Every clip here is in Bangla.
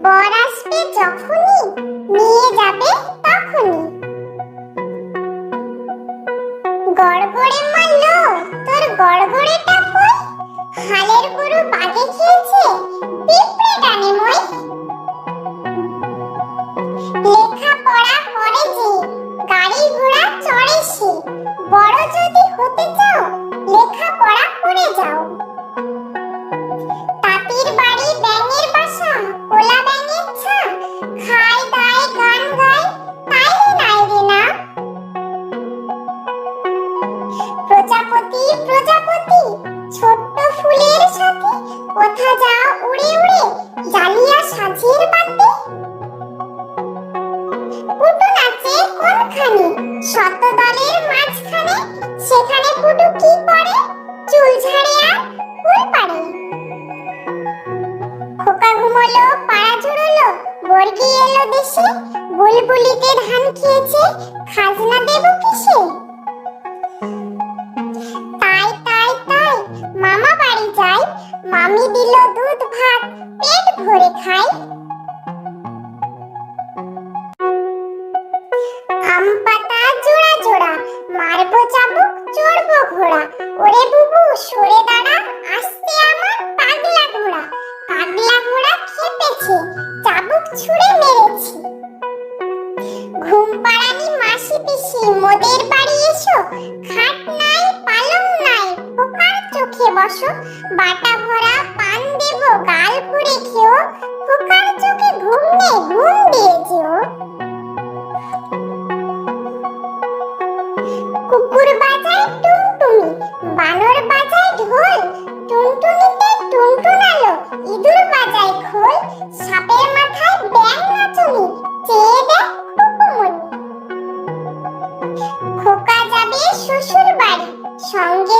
বর আসবে যখনই নিয়ে যাবে তখনই। গড়গড়ে মানলো তোর গড়গড়েটা কই? হালের গরু বাগে খেয়েছে? প্রজাপতি প্রজাপতি, ছোট্ট ফুলের সাথে কোথা যা উড়ে উড়ে? জ্বালিয়া সাজির বাতি পুটু নাচে কোনখানে? শত দলের মাঝখানে সেখানে পুটু কি করে? চুল ঝাড়ে আর ফুল পাড়ে। খোকা ঘুমোলো, পাড়া জুড়লো বর্গি এলো দেশে। বুলবুলিতে ধান খেয়েছে, খাজনা দেব কিসে? আম পাতা জোড়া জোড়া, মারবো চাবুক চড়বো ঘোড়া। ওরে বুবু, সরে দাঁড়া আসতে আমার পাগলা ঘোড়া। পাগলা ঘোড়া খেপেছে চাবুক ছুঁড়ে মেরেছি। ঘুম পাড়ানি মাসি পিসি, মোদের বাড়ি এসো। খাট নাই, পালং নাই পোকার চোখে বসো। বাটা ভরা পান দেব, গাল পুড়ে খেও। বাড়ি সঙ্গে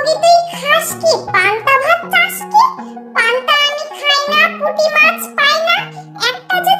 পুটি তুই খাস কি? পান্তা ভাত চাস কি? পান্তা আমি খাই না, পুটি মাছ পাই না। একটা যদি